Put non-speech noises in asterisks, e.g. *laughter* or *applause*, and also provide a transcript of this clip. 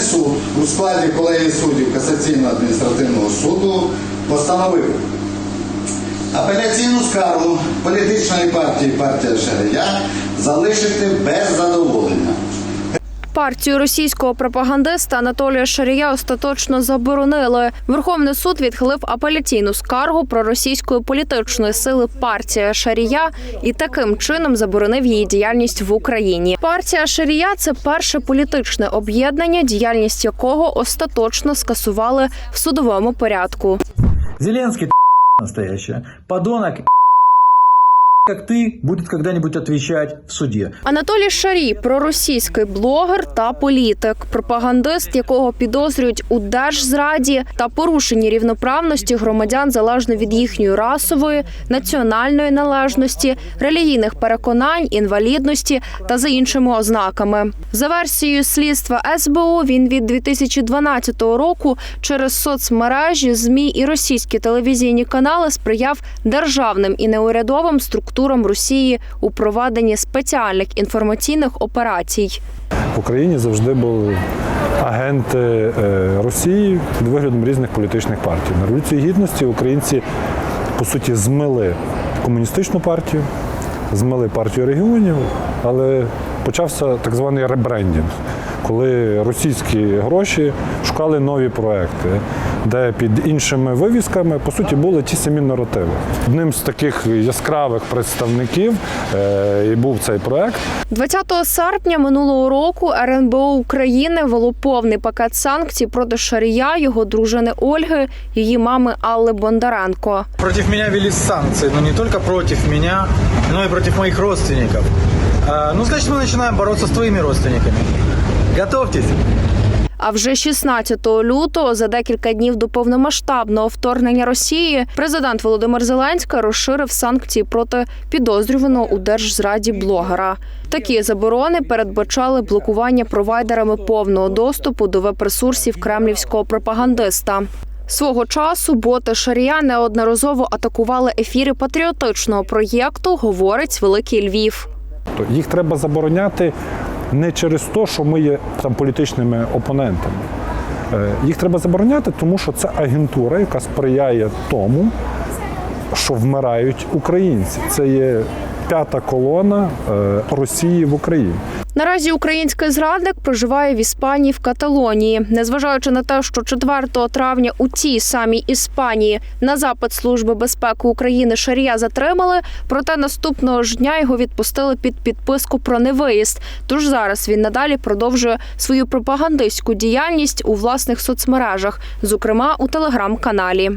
Суд у складі колегії суддів Касаційного адміністративного суду постановив апеляційну скаргу політичної партії партія Шарія залишити без задоволення. Партію російського пропагандиста Анатолія Шарія остаточно заборонили. Верховний суд відхилив апеляційну скаргу про російської політичної сили партія Шарія і таким чином заборонив її діяльність в Україні. Партія Шарія це перше політичне об'єднання, діяльність якого остаточно скасували в судовому порядку. Зеленский *laughs* настоящая. Подонок как ты будет когда-нибудь отвечать в суде. Анатолій Шарій проросійський блогер та політик, пропагандист, якого підозрюють у держзраді та порушенні рівноправності громадян залежно від їхньої расової, національної належності, релігійних переконань, інвалідності та за іншими ознаками. За версією слідства СБУ, він від 2012 року через соцмережі, змі і російські телевізійні канали сприяв державним і неурядовим структурам Росії у проведенні спеціальних інформаційних операцій. В Україні завжди були агенти е, Росії під виглядом різних політичних партій. На революції гідності українці по суті змили комуністичну партію, змили партію регіонів, але почався так званий ребрендінг, коли російські гроші шукали нові проекти, де під іншими вивісками по суті були ті самі наративи. Одним з таких яскравих представників е, і був цей проект. 20 серпня минулого року РНБО України вело повний пакет санкцій проти Шарія, його дружини Ольги, її мами Алли Бондаренко. Против меня ввели санкции, но не только против меня, но и против моих родственников. А, ну, значит, мы начинаем бороться с твоими родственниками. Готовьтесь. А вже 16 лютого, за декілька днів до повномасштабного вторгнення Росії, президент Володимир Зеленський розширив санкції проти підозрюваного у держзраді блогера. Такі заборони передбачали блокування провайдерами повного доступу до веб-ресурсів кремлівського пропагандиста. Свого часу боти Шарія неодноразово атакували ефіри патріотичного проєкту, говорить Великий Львів. Їх треба забороняти не через те, що ми є там політичними опонентами. Е, Їх треба забороняти, тому що це агентура, яка сприяє тому, що вмирають українці. Це є п'ята колона е, Росії в Україні. Наразі український зрадник проживає в Іспанії в Каталонії. Незважаючи на те, що 4 травня у цій самій Іспанії на запит Служби безпеки України Шарія затримали, проте наступного ж дня його відпустили під підписку про невиїзд. Тож зараз він надалі продовжує свою пропагандистську діяльність у власних соцмережах, зокрема у телеграм-каналі.